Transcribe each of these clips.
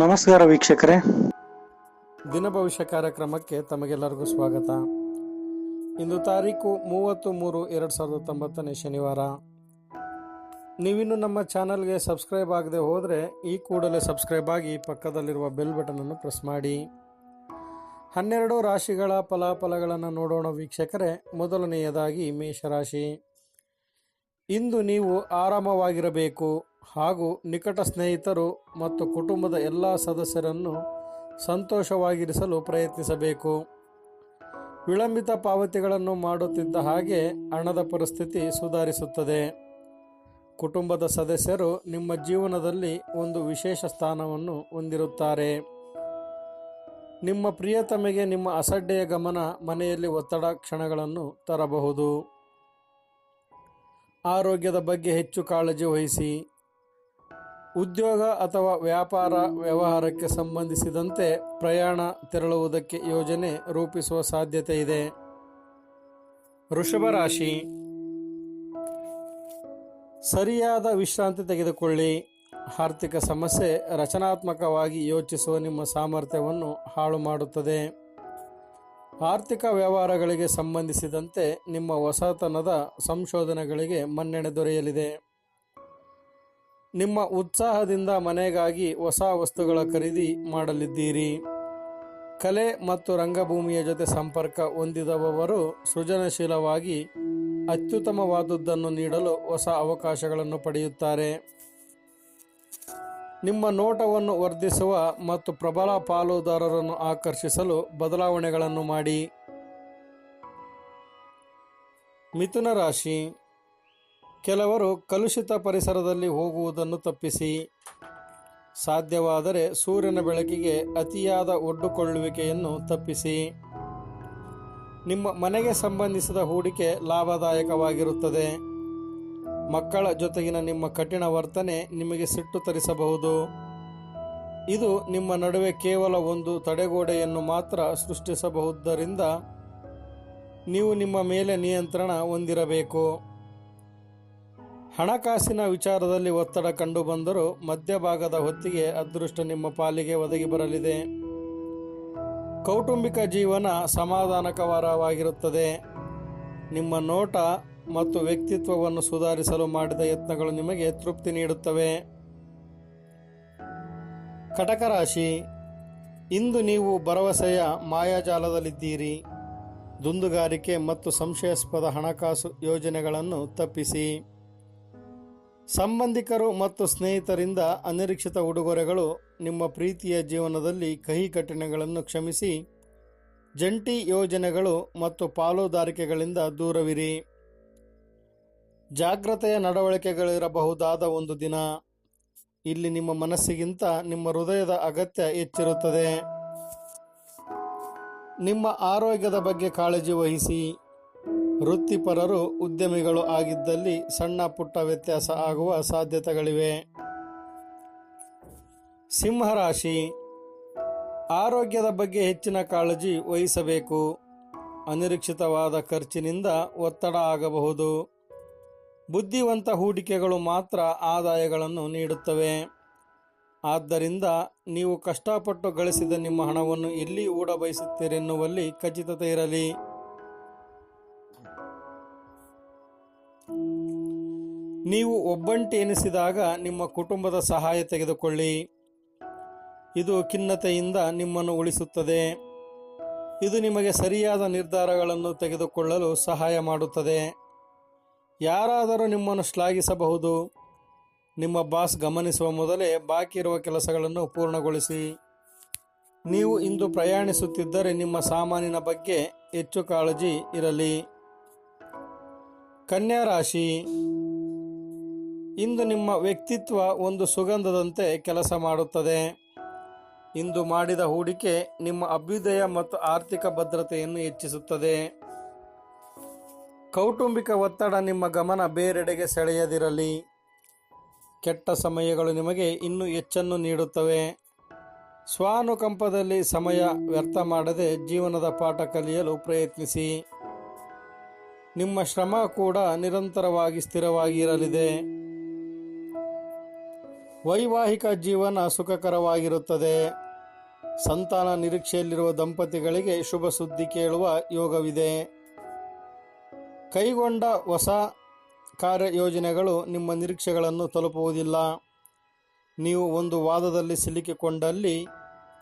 ನಮಸ್ಕಾರ ವೀಕ್ಷಕರೇ. ದಿನ ಭವಿಷ್ಯ ಕಾರ್ಯಕ್ರಮಕ್ಕೆ ತಮಗೆಲ್ಲರಿಗೂ ಸ್ವಾಗತ. ಇಂದು ತಾರೀಕು ಮೂವತ್ತು ಮೂರು ಎರಡು ಸಾವಿರದ ಹತ್ತೊಂಬತ್ತನೇ ಶನಿವಾರ. ನೀವಿನ್ನು ನಮ್ಮ ಚಾನಲ್ಗೆ ಸಬ್ಸ್ಕ್ರೈಬ್ ಆಗದೆ ಹೋದರೆ ಈ ಕೂಡಲೇ ಸಬ್ಸ್ಕ್ರೈಬ್ ಆಗಿ ಪಕ್ಕದಲ್ಲಿರುವ ಬೆಲ್ ಬಟನನ್ನು ಪ್ರೆಸ್ ಮಾಡಿ. ಹನ್ನೆರಡು ರಾಶಿಗಳ ಫಲಾಫಲಗಳನ್ನು ನೋಡೋಣ ವೀಕ್ಷಕರೇ. ಮೊದಲನೆಯದಾಗಿ ಮೇಷರಾಶಿ. ಇಂದು ನೀವು ಆರಾಮವಾಗಿರಬೇಕು. ಹಾಗೂ ನಿಕಟ ಸ್ನೇಹಿತರು ಮತ್ತು ಕುಟುಂಬದ ಎಲ್ಲ ಸದಸ್ಯರನ್ನು ಸಂತೋಷವಾಗಿರಿಸಲು ಪ್ರಯತ್ನಿಸಬೇಕು. ವಿಳಂಬಿತ ಪಾವತಿಗಳನ್ನು ಮಾಡುತ್ತಿದ್ದ ಹಾಗೆ ಹಣದ ಪರಿಸ್ಥಿತಿ ಸುಧಾರಿಸುತ್ತದೆ. ಕುಟುಂಬದ ಸದಸ್ಯರು ನಿಮ್ಮ ಜೀವನದಲ್ಲಿ ಒಂದು ವಿಶೇಷ ಸ್ಥಾನವನ್ನು ಹೊಂದಿರುತ್ತಾರೆ. ನಿಮ್ಮ ಪ್ರಿಯತಮೆಗೆ ನಿಮ್ಮ ಅಸಡ್ಡೆಯ ಗಮನ ಮನೆಯಲ್ಲಿ ಒತ್ತಡ ಕ್ಷಣಗಳನ್ನು ತರಬಹುದು. ಆರೋಗ್ಯದ ಬಗ್ಗೆ ಹೆಚ್ಚು ಕಾಳಜಿ ವಹಿಸಿ. ಉದ್ಯೋಗ ಅಥವಾ ವ್ಯಾಪಾರ ವ್ಯವಹಾರಕ್ಕೆ ಸಂಬಂಧಿಸಿದಂತೆ ಪ್ರಯಾಣ ತೆರಳುವುದಕ್ಕೆ ಯೋಜನೆ ರೂಪಿಸುವ ಸಾಧ್ಯತೆ ಇದೆ. ವೃಷಭ ರಾಶಿ. ಸರಿಯಾದ ವಿಶ್ರಾಂತಿ ತೆಗೆದುಕೊಳ್ಳಿ. ಆರ್ಥಿಕ ಸಮಸ್ಯೆ ರಚನಾತ್ಮಕವಾಗಿ ಯೋಚಿಸುವ ನಿಮ್ಮ ಸಾಮರ್ಥ್ಯವನ್ನು ಹಾಳು ಮಾಡುತ್ತದೆ. ಆರ್ಥಿಕ ವ್ಯವಹಾರಗಳಿಗೆ ಸಂಬಂಧಿಸಿದಂತೆ ನಿಮ್ಮ ಹೊಸತನದ ಸಂಶೋಧನೆಗಳಿಗೆ ಮನ್ನಣೆ ದೊರೆಯಲಿದೆ. ನಿಮ್ಮ ಉತ್ಸಾಹದಿಂದ ಮನೆಗಾಗಿ ಹೊಸ ವಸ್ತುಗಳ ಖರೀದಿ ಮಾಡಲಿದ್ದೀರಿ. ಕಲೆ ಮತ್ತು ರಂಗಭೂಮಿಯ ಜೊತೆ ಸಂಪರ್ಕ ಹೊಂದಿದವರು ಸೃಜನಶೀಲವಾಗಿ ಅತ್ಯುತ್ತಮವಾದುದನ್ನು ನೀಡಲು ಹೊಸ ಅವಕಾಶಗಳನ್ನು ಪಡೆಯುತ್ತಾರೆ. ನಿಮ್ಮ ನೋಟವನ್ನು ವರ್ಧಿಸುವ ಮತ್ತು ಪ್ರಬಲ ಪಾಲುದಾರರನ್ನು ಆಕರ್ಷಿಸಲು ಬದಲಾವಣೆಗಳನ್ನು ಮಾಡಿ. ಮಿಥುನ ರಾಶಿ ಕೆಲವರು ಕಲುಷಿತ ಪರಿಸರದಲ್ಲಿ ಹೋಗುವುದನ್ನು ತಪ್ಪಿಸಿ ಸಾಧ್ಯವಾದರೆ ಸೂರ್ಯನ ಬೆಳಕಿಗೆ ಅತಿಯಾದ ಒಡ್ಡುಕೊಳ್ಳುವಿಕೆಯನ್ನು ತಪ್ಪಿಸಿ. ನಿಮ್ಮ ಮನೆಗೆ ಸಂಬಂಧಿಸಿದ ಹೂಡಿಕೆ ಲಾಭದಾಯಕವಾಗಿರುತ್ತದೆ. ಮಕ್ಕಳ ಜೊತೆಗಿನ ನಿಮ್ಮ ಕಠಿಣ ವರ್ತನೆ ನಿಮಗೆ ಸಿಟ್ಟು ತರಿಸಬಹುದು. ಇದು ನಿಮ್ಮ ನಡುವೆ ಕೇವಲ ಒಂದು ತಡೆಗೋಡೆಯನ್ನು ಮಾತ್ರ ಸೃಷ್ಟಿಸಬಹುದರಿಂದ ನೀವು ನಿಮ್ಮ ಮೇಲೆ ನಿಯಂತ್ರಣ ಹೊಂದಿರಬೇಕು. ಹಣಕಾಸಿನ ವಿಚಾರದಲ್ಲಿ ಒತ್ತಡ ಕಂಡುಬಂದರೂ ಮಧ್ಯಭಾಗದ ಹೊತ್ತಿಗೆ ಅದೃಷ್ಟ ನಿಮ್ಮ ಪಾಲಿಗೆ ಒದಗಿ ಬರಲಿದೆ. ಕೌಟುಂಬಿಕ ಜೀವನ ಸಮಾಧಾನಕರವಾಗಿರುತ್ತದೆ. ನಿಮ್ಮ ನೋಟ ಮತ್ತು ವ್ಯಕ್ತಿತ್ವವನ್ನು ಸುಧಾರಿಸಲು ಮಾಡಿದ ಯತ್ನಗಳು ನಿಮಗೆ ತೃಪ್ತಿ ನೀಡುತ್ತವೆ. ಕಟಕ ರಾಶಿ ಇಂದು ನೀವು ಭರವಸೆಯ ಮಾಯಾಜಾಲದಲ್ಲಿದ್ದೀರಿ. ದುಂದುಗಾರಿಕೆ ಮತ್ತು ಸಂಶಯಾಸ್ಪದ ಹಣಕಾಸು ಯೋಜನೆಗಳನ್ನು ತಪ್ಪಿಸಿ. ಸಂಬಂಧಿಕರು ಮತ್ತು ಸ್ನೇಹಿತರಿಂದ ಅನಿರೀಕ್ಷಿತ ಉಡುಗೊರೆಗಳು ನಿಮ್ಮ ಪ್ರೀತಿಯ ಜೀವನದಲ್ಲಿ ಕಹಿ ಕಠಿಣಗಳನ್ನು ಕ್ಷಮಿಸಿ, ಜಂಟಿ ಯೋಜನೆಗಳು ಮತ್ತು ಪಾಲುದಾರಿಕೆಗಳಿಂದ ದೂರವಿರಿ. ಜಾಗ್ರತೆಯ ನಡವಳಿಕೆಗಳಿರಬಹುದಾದ ಒಂದು ದಿನ. ಇಲ್ಲಿ ನಿಮ್ಮ ಮನಸ್ಸಿಗಿಂತ ನಿಮ್ಮ ಹೃದಯದ ಅಗತ್ಯ ಹೆಚ್ಚಿರುತ್ತದೆ. ನಿಮ್ಮ ಆರೋಗ್ಯದ ಬಗ್ಗೆ ಕಾಳಜಿ ವಹಿಸಿ. ವೃತ್ತಿಪರರು ಉದ್ಯಮಿಗಳು ಆಗಿದ್ದಲ್ಲಿ ಸಣ್ಣ ಪುಟ್ಟ ವ್ಯತ್ಯಾಸ ಆಗುವ ಸಾಧ್ಯತೆಗಳಿವೆ. ಸಿಂಹರಾಶಿ. ಆರೋಗ್ಯದ ಬಗ್ಗೆ ಹೆಚ್ಚಿನ ಕಾಳಜಿ ವಹಿಸಬೇಕು. ಅನಿರೀಕ್ಷಿತವಾದ ಖರ್ಚಿನಿಂದ ಒತ್ತಡ ಆಗಬಹುದು. ಬುದ್ಧಿವಂತ ಹೂಡಿಕೆಗಳು ಮಾತ್ರ ಆದಾಯಗಳನ್ನು ನೀಡುತ್ತವೆ. ಆದ್ದರಿಂದ ನೀವು ಕಷ್ಟಪಟ್ಟು ಗಳಿಸಿದ ನಿಮ್ಮ ಹಣವನ್ನು ಎಲ್ಲಿ ಊಡಬಯಸುತ್ತೀರೆನ್ನುವಲ್ಲಿ ಬಯಸುತ್ತೀರೆನ್ನುವಲ್ಲಿ ಖಚಿತತೆ ಇರಲಿ. ನೀವು ಒಬ್ಬಂಟಿ ಎನಿಸಿದಾಗ ನಿಮ್ಮ ಕುಟುಂಬದ ಸಹಾಯ ತೆಗೆದುಕೊಳ್ಳಿ. ಇದು ಖಿನ್ನತೆಯಿಂದ ನಿಮ್ಮನ್ನು ಉಳಿಸುತ್ತದೆ. ಇದು ನಿಮಗೆ ಸರಿಯಾದ ನಿರ್ಧಾರಗಳನ್ನು ತೆಗೆದುಕೊಳ್ಳಲು ಸಹಾಯ ಮಾಡುತ್ತದೆ. ಯಾರಾದರೂ ನಿಮ್ಮನ್ನು ಶ್ಲಾಘಿಸಬಹುದು. ನಿಮ್ಮ ಬಾಸ್ ಗಮನಿಸುವ ಮೊದಲೇ ಬಾಕಿ ಇರುವ ಕೆಲಸಗಳನ್ನು ಪೂರ್ಣಗೊಳಿಸಿ. ನೀವು ಇಂದು ಪ್ರಯಾಣಿಸುತ್ತಿದ್ದರೆ ನಿಮ್ಮ ಸಾಮಾನಿನ ಬಗ್ಗೆ ಹೆಚ್ಚು ಕಾಳಜಿ ಇರಲಿ. ಕನ್ಯಾ ರಾಶಿ ಇಂದು ನಿಮ್ಮ ವ್ಯಕ್ತಿತ್ವ ಒಂದು ಸುಗಂಧದಂತೆ ಕೆಲಸ ಮಾಡುತ್ತದೆ. ಇಂದು ಮಾಡಿದ ಹೂಡಿಕೆ ನಿಮ್ಮ ಅಭ್ಯುದಯ ಮತ್ತು ಆರ್ಥಿಕ ಭದ್ರತೆಯನ್ನು ಹೆಚ್ಚಿಸುತ್ತದೆ. ಕೌಟುಂಬಿಕ ಒತ್ತಡ ನಿಮ್ಮ ಗಮನ ಬೇರೆಡೆಗೆ ಸೆಳೆಯದಿರಲಿ. ಕೆಟ್ಟ ಸಮಯಗಳು ನಿಮಗೆ ಇನ್ನೂ ಹೆಚ್ಚನ್ನು ನೀಡುತ್ತವೆ. ಸ್ವಾನುಕಂಪದಲ್ಲಿ ಸಮಯ ವ್ಯರ್ಥ ಮಾಡದೆ ಜೀವನದ ಪಾಠ ಕಲಿಯಲು ಪ್ರಯತ್ನಿಸಿ. ನಿಮ್ಮ ಶ್ರಮ ಕೂಡ ನಿರಂತರವಾಗಿ ಸ್ಥಿರವಾಗಿ ಇರಲಿದೆ ವೈವಾಹಿಕ ಜೀವನ ಸುಖಕರವಾಗಿರುತ್ತದೆ. ಸಂತಾನ ನಿರೀಕ್ಷೆಯಲ್ಲಿರುವ ದಂಪತಿಗಳಿಗೆ ಶುಭ ಸುದ್ದಿ ಕೇಳುವ ಯೋಗವಿದೆ. ಕೈಗೊಂಡ ಹೊಸ ಕಾರ್ಯಯೋಜನೆಗಳು ನಿಮ್ಮ ನಿರೀಕ್ಷೆಗಳನ್ನು ತಲುಪುವುದಿಲ್ಲ. ನೀವು ಒಂದು ವಾದದಲ್ಲಿ ಸಿಲುಕಿಕೊಂಡಲ್ಲಿ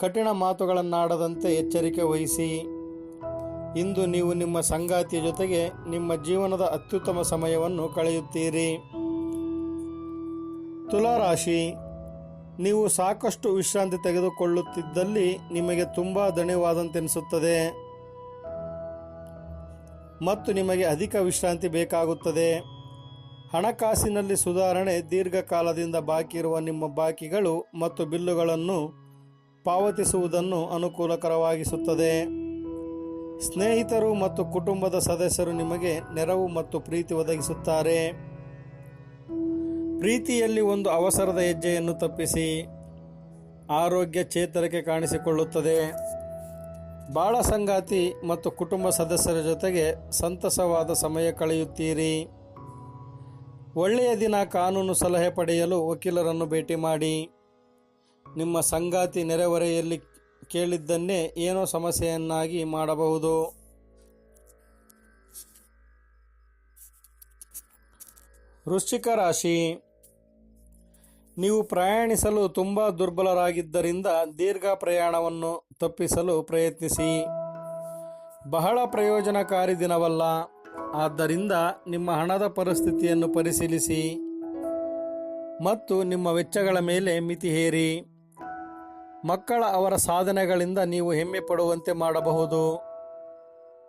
ಕಠಿಣ ಮಾತುಗಳನ್ನಾಡದಂತೆ ಎಚ್ಚರಿಕೆ ವಹಿಸಿ. ಇಂದು ನೀವು ನಿಮ್ಮ ಸಂಗಾತಿಯ ಜೊತೆಗೆ ನಿಮ್ಮ ಜೀವನದ ಅತ್ಯುತ್ತಮ ಸಮಯವನ್ನು ಕಳೆಯುತ್ತೀರಿ. ತುಲಾರಾಶಿ, ನೀವು ಸಾಕಷ್ಟು ವಿಶ್ರಾಂತಿ ತೆಗೆದುಕೊಳ್ಳುತ್ತಿದ್ದಲ್ಲಿ ನಿಮಗೆ ತುಂಬ ದಣಿವಾದಂತೆನಿಸುತ್ತದೆ. ಮತ್ತು ನಿಮಗೆ ಅಧಿಕ ವಿಶ್ರಾಂತಿ ಬೇಕಾಗುತ್ತದೆ. ಹಣಕಾಸಿನಲ್ಲಿ ಸುಧಾರಣೆ ದೀರ್ಘಕಾಲದಿಂದ ಬಾಕಿ ಇರುವ ನಿಮ್ಮ ಬಾಕಿಗಳು ಮತ್ತು ಬಿಲ್ಲುಗಳನ್ನು ಪಾವತಿಸುವುದನ್ನು ಅನುಕೂಲಕರವಾಗಿಸುತ್ತದೆ. ಸ್ನೇಹಿತರು ಮತ್ತು ಕುಟುಂಬದ ಸದಸ್ಯರು ನಿಮಗೆ ನೆರವು ಮತ್ತು ಪ್ರೀತಿ ಒದಗಿಸುತ್ತಾರೆ. ಪ್ರೀತಿಯಲ್ಲಿ ಒಂದು ಅವಸರದ ಹೆಜ್ಜೆಯನ್ನು ತಪ್ಪಿಸಿ ಆರೋಗ್ಯ ಚೇತರಿಕೆ ಕಾಣಿಸಿಕೊಳ್ಳುತ್ತದೆ. ಬಾಳ ಸಂಗಾತಿ ಮತ್ತು ಕುಟುಂಬ ಸದಸ್ಯರ ಜೊತೆಗೆ ಸಂತಸವಾದ ಸಮಯ ಕಳೆಯುತ್ತೀರಿ. ಒಳ್ಳೆಯ ದಿನ ಕಾನೂನು ಸಲಹೆ ಪಡೆಯಲು ವಕೀಲರನ್ನು ಭೇಟಿ ಮಾಡಿ. ನಿಮ್ಮ ಸಂಗಾತಿ ನೆರೆಹೊರೆಯಲ್ಲಿ ಕೇಳಿದ್ದನ್ನೇ ಏನೋ ಸಮಸ್ಯೆಯನ್ನಾಗಿ ಮಾಡಬಹುದು. ವೃಶ್ಚಿಕ ರಾಶಿ. ನೀವು ಪ್ರಯಾಣಿಸಲು ತುಂಬ ದುರ್ಬಲರಾಗಿದ್ದರಿಂದ ದೀರ್ಘ ಪ್ರಯಾಣವನ್ನು ತಪ್ಪಿಸಲು ಪ್ರಯತ್ನಿಸಿ. ಬಹಳ ಪ್ರಯೋಜನಕಾರಿ ದಿನವಲ್ಲ. ಆದ್ದರಿಂದ ನಿಮ್ಮ ಹಣದ ಪರಿಸ್ಥಿತಿಯನ್ನು ಪರಿಶೀಲಿಸಿ. ಮತ್ತು ನಿಮ್ಮ ವೆಚ್ಚಗಳ ಮೇಲೆ ಮಿತಿ ಹೇರಿ. ಮಕ್ಕಳ ಅವರ ಸಾಧನೆಗಳಿಂದ ನೀವು ಹೆಮ್ಮೆ ಪಡುವಂತೆ ಮಾಡಬಹುದು.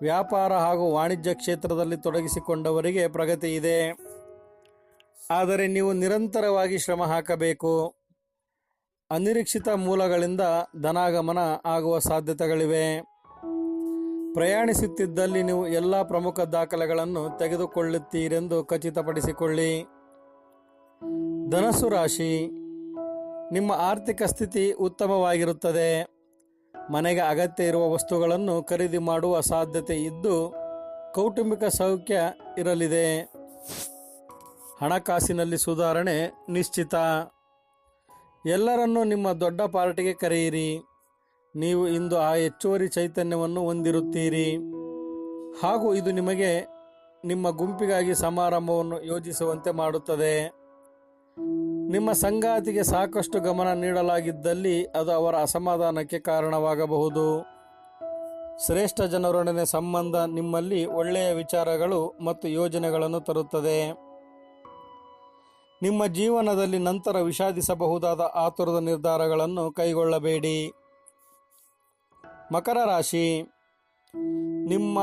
ವ್ಯಾಪಾರ ಹಾಗೂ ವಾಣಿಜ್ಯ ಕ್ಷೇತ್ರದಲ್ಲಿ ತೊಡಗಿಸಿಕೊಂಡವರಿಗೆ ಪ್ರಗತಿ ಇದೆ. ಆದರೆ ನೀವು ನಿರಂತರವಾಗಿ ಶ್ರಮ ಹಾಕಬೇಕು. ಅನಿರೀಕ್ಷಿತ ಮೂಲಗಳಿಂದ ಧನಾಗಮನ ಆಗುವ ಸಾಧ್ಯತೆಗಳಿವೆ. ಪ್ರಯಾಣಿಸುತ್ತಿದ್ದಲ್ಲಿ ನೀವು ಎಲ್ಲ ಪ್ರಮುಖ ದಾಖಲೆಗಳನ್ನು ತೆಗೆದುಕೊಳ್ಳುತ್ತೀರೆಂದು ಖಚಿತಪಡಿಸಿಕೊಳ್ಳಿ. ಧನಸ್ಸು ರಾಶಿ. ನಿಮ್ಮ ಆರ್ಥಿಕ ಸ್ಥಿತಿ ಉತ್ತಮವಾಗಿರುತ್ತದೆ. ಮನೆಗೆ ಅಗತ್ಯ ಇರುವ ವಸ್ತುಗಳನ್ನು ಖರೀದಿ ಮಾಡುವ ಸಾಧ್ಯತೆ ಇದ್ದು ಕೌಟುಂಬಿಕ ಸೌಖ್ಯ ಇರಲಿದೆ. ಹಣಕಾಸಿನಲ್ಲಿ ಸುಧಾರಣೆ ನಿಶ್ಚಿತ. ಎಲ್ಲರನ್ನೂ ನಿಮ್ಮ ದೊಡ್ಡ ಪಾರ್ಟಿಗೆ ಕರೆಯಿರಿ. ನೀವು ಇಂದು ಆ ಹೆಚ್ಚುವರಿ ಚೈತನ್ಯವನ್ನು ಹೊಂದಿರುತ್ತೀರಿ. ಹಾಗೂ ಇದು ನಿಮಗೆ ನಿಮ್ಮ ಗುಂಪಿಗಾಗಿ ಸಮಾರಂಭವನ್ನು ಯೋಜಿಸುವಂತೆ ಮಾಡುತ್ತದೆ. ನಿಮ್ಮ ಸಂಗಾತಿಗೆ ಸಾಕಷ್ಟು ಗಮನ ನೀಡಲಾಗಿದ್ದಲ್ಲಿ ಅದು ಅವರ ಅಸಮಾಧಾನಕ್ಕೆ ಕಾರಣವಾಗಬಹುದು. ಶ್ರೇಷ್ಠ ಜನರೊಡನೆ ಸಂಬಂಧ ನಿಮ್ಮಲ್ಲಿ ಒಳ್ಳೆಯ ವಿಚಾರಗಳು ಮತ್ತು ಯೋಜನೆಗಳನ್ನು ತರುತ್ತದೆ. ನಿಮ್ಮ ಜೀವನದಲ್ಲಿ ನಂತರ ವಿಷಾದಿಸಬಹುದಾದ ಆತುರದ ನಿರ್ಧಾರಗಳನ್ನು ಕೈಗೊಳ್ಳಬೇಡಿ. ಮಕರ ರಾಶಿ, ನಿಮ್ಮ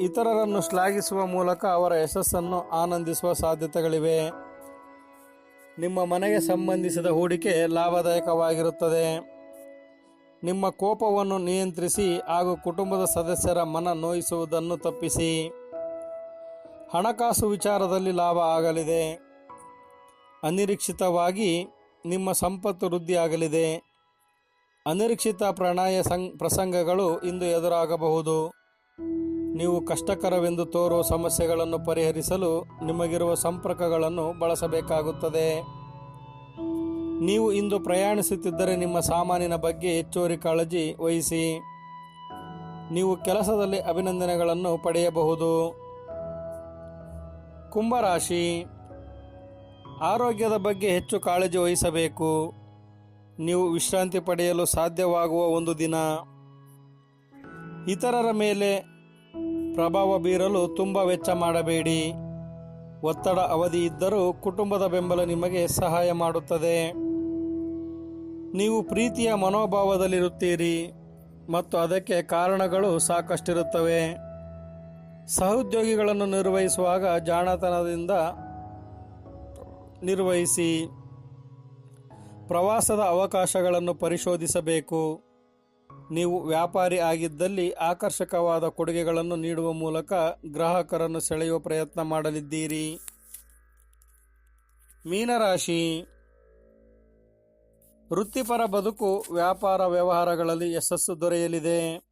ಇತರರನ್ನು ಶ್ಲಾಘಿಸುವ ಮೂಲಕ ಅವರ ಯಶಸ್ಸನ್ನು ಆನಂದಿಸುವ ಸಾಧ್ಯತೆಗಳಿವೆ. ನಿಮ್ಮ ಮನೆಗೆ ಸಂಬಂಧಿಸಿದ ಹೂಡಿಕೆ ಲಾಭದಾಯಕವಾಗಿರುತ್ತದೆ. ನಿಮ್ಮ ಕೋಪವನ್ನು ನಿಯಂತ್ರಿಸಿ ಹಾಗೂ ಕುಟುಂಬದ ಸದಸ್ಯರ ಮನ ನೋಯಿಸುವುದನ್ನು ತಪ್ಪಿಸಿ. ಹಣಕಾಸು ವಿಚಾರದಲ್ಲಿ ಲಾಭ ಆಗಲಿದೆ. ಅನಿರೀಕ್ಷಿತವಾಗಿ ನಿಮ್ಮ ಸಂಪತ್ತು ವೃದ್ಧಿಯಾಗಲಿದೆ. ಅನಿರೀಕ್ಷಿತ ಪ್ರಣಯ ಸಂ, ಪ್ರಸಂಗಗಳು ಇಂದು ಎದುರಾಗಬಹುದು. ನೀವು ಕಷ್ಟಕರವೆಂದು ತೋರುವ ಸಮಸ್ಯೆಗಳನ್ನು ಪರಿಹರಿಸಲು ನಿಮಗಿರುವ ಸಂಪರ್ಕಗಳನ್ನು ಬಳಸಬೇಕಾಗುತ್ತದೆ. ನೀವು ಇಂದು ಪ್ರಯಾಣಿಸುತ್ತಿದ್ದರೆ ನಿಮ್ಮ ಸಾಮಾನಿನ ಬಗ್ಗೆ ಹೆಚ್ಚುವರಿ ಕಾಳಜಿ ವಹಿಸಿ. ನೀವು ಕೆಲಸದಲ್ಲಿ ಅಭಿನಂದನೆಗಳನ್ನು ಪಡೆಯಬಹುದು. ಕುಂಭರಾಶಿ ಆರೋಗ್ಯದ ಬಗ್ಗೆ ಹೆಚ್ಚು ಕಾಳಜಿ ವಹಿಸಬೇಕು. ನೀವು ವಿಶ್ರಾಂತಿ ಪಡೆಯಲು ಸಾಧ್ಯವಾಗುವ ಒಂದು ದಿನ. ಇತರರ ಮೇಲೆ ಪ್ರಭಾವ ಬೀರಲು ತುಂಬ ವೆಚ್ಚ ಮಾಡಬೇಡಿ. ಒತ್ತಡ ಅವಧಿ ಇದ್ದರೂ ಕುಟುಂಬದ ಬೆಂಬಲ ನಿಮಗೆ ಸಹಾಯ ಮಾಡುತ್ತದೆ. ನೀವು ಪ್ರೀತಿಯ ಮನೋಭಾವದಲ್ಲಿರುತ್ತೀರಿ ಮತ್ತು ಅದಕ್ಕೆ ಕಾರಣಗಳು ಸಾಕಷ್ಟಿರುತ್ತವೆ. ಸಹೋದ್ಯೋಗಿಗಳನ್ನು ನಿರ್ವಹಿಸುವಾಗ ಜಾಣತನದಿಂದ ನಿರ್ವಹಿಸಿ ಪ್ರವಾಸದ ಅವಕಾಶಗಳನ್ನು ಪರಿಶೋಧಿಸಬೇಕು. ನೀವು ವ್ಯಾಪಾರಿ ಆಗಿದ್ದಲ್ಲಿ ಆಕರ್ಷಕವಾದ ಕೊಡುಗೆಗಳನ್ನು ನೀಡುವ ಮೂಲಕ ಗ್ರಾಹಕರನ್ನು ಸೆಳೆಯುವ ಪ್ರಯತ್ನ ಮಾಡಲಿದ್ದೀರಿ. ಮೀನರಾಶಿ. ವೃತ್ತಿಪರ ಬದುಕು ವ್ಯಾಪಾರ ವ್ಯವಹಾರಗಳಲ್ಲಿ ಯಶಸ್ಸು ದೊರೆಯಲಿದೆ.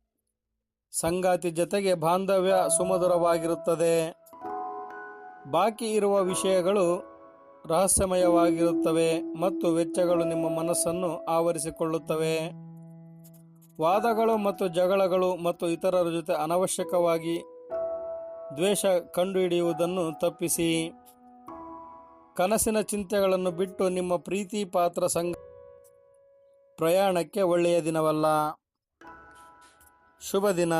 ಸಂಗಾತಿ ಜೊತೆಗೆ ಬಾಂಧವ್ಯ ಸುಮಧುರವಾಗಿರುತ್ತದೆ. ಬಾಕಿ ಇರುವ ವಿಷಯಗಳು ರಹಸ್ಯಮಯವಾಗಿರುತ್ತವೆ ಮತ್ತು ವೆಚ್ಚಗಳು ನಿಮ್ಮ ಮನಸ್ಸನ್ನು ಆವರಿಸಿಕೊಳ್ಳುತ್ತವೆ. ವಾದಗಳು ಮತ್ತು ಜಗಳಗಳು ಮತ್ತು ಇತರರ ಜೊತೆ ಅನವಶ್ಯಕವಾಗಿ ದ್ವೇಷ ಕಂಡುಹಿಡಿಯುವುದನ್ನು ತಪ್ಪಿಸಿ. ಕನಸಿನ ಚಿಂತೆಗಳನ್ನು ಬಿಟ್ಟು ನಿಮ್ಮ ಪ್ರೀತಿ ಪಾತ್ರ ಸಂಘ ಪ್ರಯಾಣಕ್ಕೆ ಒಳ್ಳೆಯ ದಿನವಲ್ಲ. ಶುಭ ದಿನ